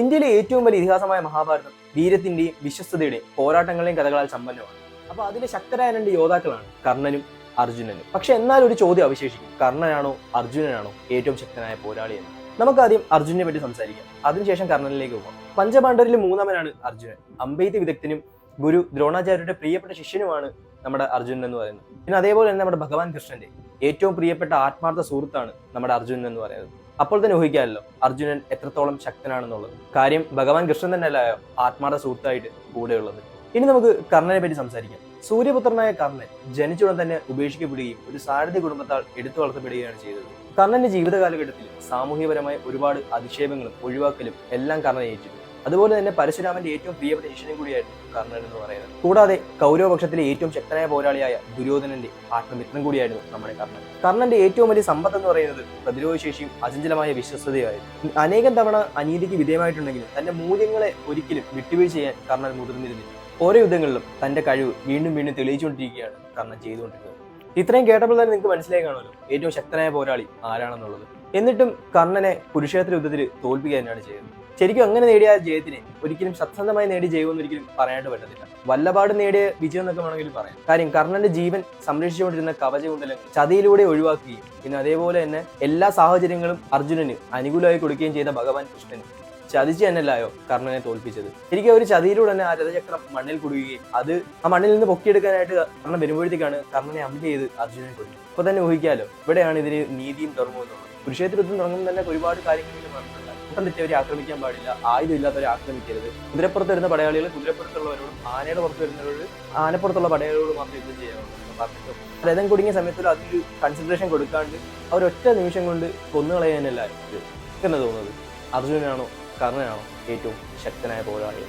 ഇന്ത്യയിലെ ഏറ്റവും വലിയ ഇതിഹാസമായ മഹാഭാരതം വീരത്തിന്റെയും വിശ്വസ്തയുടെയും പോരാട്ടങ്ങളെയും കഥകളാൽ സമ്പന്നമാണ്. അപ്പൊ അതിലെ ശക്തരായ രണ്ട് യോദ്ധാക്കളാണ് കർണനും അർജുനനും. പക്ഷെ എന്നാൽ ഒരു ചോദ്യം അവശേഷിക്കും. കർണനാണോ അർജുനനാണോ ഏറ്റവും ശക്തനായ പോരാളി എന്ന്? നമുക്ക് ആദ്യം അർജുനെ പറ്റി സംസാരിക്കാം. അതിനുശേഷം കർണനിലേക്ക് പോകാം പഞ്ചപാണ്ഡവരിൽ മൂന്നാമനാണ് അർജുനൻ. അമ്പെയ്ത്ത് വിദഗ്ധനും ഗുരു ദ്രോണാചാര്യരുടെ പ്രിയപ്പെട്ട ശിഷ്യനുമാണ് നമ്മുടെ അർജുനൻ എന്ന് പറയുന്നത്. പിന്നെ അതേപോലെ തന്നെ നമ്മുടെ ഭഗവാൻ കൃഷ്ണന്റെ ഏറ്റവും പ്രിയപ്പെട്ട ആത്മാർത്ഥ സുഹൃത്താണ് നമ്മുടെ അർജുനൻ എന്ന് പറയുന്നത്. അപ്പോൾ തന്നെ ഊഹിക്കാമല്ലോ അർജുനൻ എത്രത്തോളം ശക്തനാണെന്നുള്ളത്. കാര്യം ഭഗവാൻ കൃഷ്ണൻ തന്നെ അല്ലായോ ആത്മാർത്ഥ സുഹൃത്തായിട്ട് കൂടെയുള്ളത്. ഇനി നമുക്ക് കർണനെ പറ്റി സംസാരിക്കാം. സൂര്യപുത്രനായ കർണൻ ജനിച്ചുടൻ തന്നെ ഉപേക്ഷിക്കപ്പെടുകയും ഒരു സാരഥി കുടുംബത്താൽ എടുത്തു വളർത്തപ്പെടുകയാണ് ചെയ്തത്. കർണന്റെ ജീവിത കാലഘട്ടത്തിൽ സാമൂഹ്യപരമായ ഒരുപാട് അധിക്ഷേപങ്ങളും ഒഴിവാക്കലും എല്ലാം കർണൻ അതുപോലെ തന്നെ പരശുരാമന്റെ ഏറ്റവും പ്രിയപ്പെട്ട ശിഷ്യനും കൂടിയായിരുന്നു കർണൻ എന്ന് പറയുന്നത്. കൂടാതെ കൗരവപക്ഷത്തിലെ ഏറ്റവും ശക്തനായ പോരാളിയായ ദുര്യോധനന്റെ ആത്മമിത്രം കൂടിയായിരുന്നു നമ്മുടെ കർണൻ. കർണന്റെ ഏറ്റവും വലിയ സമ്പത്ത് എന്ന് പറയുന്നത് പ്രതിരോധ പ്രതിരോധശേഷിയും അചഞ്ചലമായ വിശ്വസ്തതയായിരുന്നു അനേകം തവണ അനീതിക്ക് വിധേയമായിട്ടുണ്ടെങ്കിലും തന്റെ മൂല്യങ്ങളെ ഒരിക്കലും വിട്ടുവീഴ്ച ചെയ്യാൻ കർണൻ മുതിർന്നിരുന്നില്ല. ഓരോ യുദ്ധങ്ങളിലും തന്റെ കഴിവ് വീണ്ടും വീണ്ടും തെളിയിച്ചുകൊണ്ടിരിക്കുകയാണ് കർണൻ ചെയ്തുകൊണ്ടിരുന്നത്. ഇത്രയും കേട്ടപ്പോൾ തന്നെ നിങ്ങൾക്ക് മനസ്സിലായി കാണുമല്ലോ ഏറ്റവും ശക്തനായ പോരാളി ആരാണെന്നുള്ളത്. എന്നിട്ടും കർണനെ കുരുക്ഷേത്ര യുദ്ധത്തിൽ തോൽപ്പിക്കുക തന്നെയാണ് ചെയ്യുന്നത്. ശരിക്കും അങ്ങനെ നേടിയ ജയത്തിനെ ഒരിക്കലും സത്യസന്ധമായി നേടിയ ജയമെന്ന് ഒരിക്കലും പറയാനായിട്ട് പറ്റത്തില്ല. വല്ലപാട് നേടിയ വിജയം എന്നൊക്കെ വേണമെങ്കിൽ പറയാം. കാര്യം കർണന്റെ ജീവൻ സംരക്ഷിച്ചുകൊണ്ടിരുന്ന കവചകുണ്ടലങ്ങൾ ചതിയിലൂടെ ഒഴിവാക്കുകയും പിന്നെ അതേപോലെ തന്നെ എല്ലാ സാഹചര്യങ്ങളും അർജുനന് അനുകൂലമായി കൊടുക്കുകയും ചെയ്ത ഭഗവാൻ കൃഷ്ണൻ ചതിച്ച് തന്നെയല്ലായോ കർണനെ തോൽപ്പിച്ചത്. എനിക്ക് ഒരു ചതിയിലൂടെ തന്നെ ആ രഥചക്രം മണ്ണിൽ കുടുകയും അത് ആ മണ്ണിൽ നിന്ന് പൊക്കിയെടുക്കാനായിട്ട് കർണൻ വരുമ്പോഴത്തേക്കാണ് കർണനെ അമ്പ് ചെയ്ത് അർജുനനെ കൊടുക്കുന്നത് അപ്പൊ തന്നെ ഊഹിക്കാലോ ഇവിടെയാണ് ഇതിന് നീതിയും ധർമ്മവും തുടങ്ങുന്നത് കുരുക്ഷേത്ര യുദ്ധം തുടങ്ങുമ്പോൾ തന്നെ ഒരുപാട് കാര്യങ്ങളിൽ പറഞ്ഞിട്ടുണ്ട് കൂട്ടം തെറ്റിയവരെ ആക്രമിക്കാൻ പാടില്ല. ആയുധം ഇല്ലാത്തവരെ ആക്രമിക്കരുത്. കുതിരപ്പുറത്ത് വരുന്ന പടയാളികൾ കുതിരപ്പുറത്തുള്ളവരോടും ആനയുടെ പുറത്ത് വരുന്നവരോട് ആനപ്പുറത്തുള്ള പടയാളികളോട് മാത്രം യുദ്ധം ചെയ്യാവുള്ളൂ രഥം കുടുങ്ങിയ സമയത്തും അതിലൊരു കൺസിഡറേഷൻ കൊടുക്കാണ്ട് അവരൊറ്റ നിമിഷം കൊണ്ട് കൊന്നുകളയാനല്ല എന്ന് തോന്നുന്നത്? അർജുനനാണോ കർണനാണോ ഏറ്റവും ശക്തനായ പോരാളി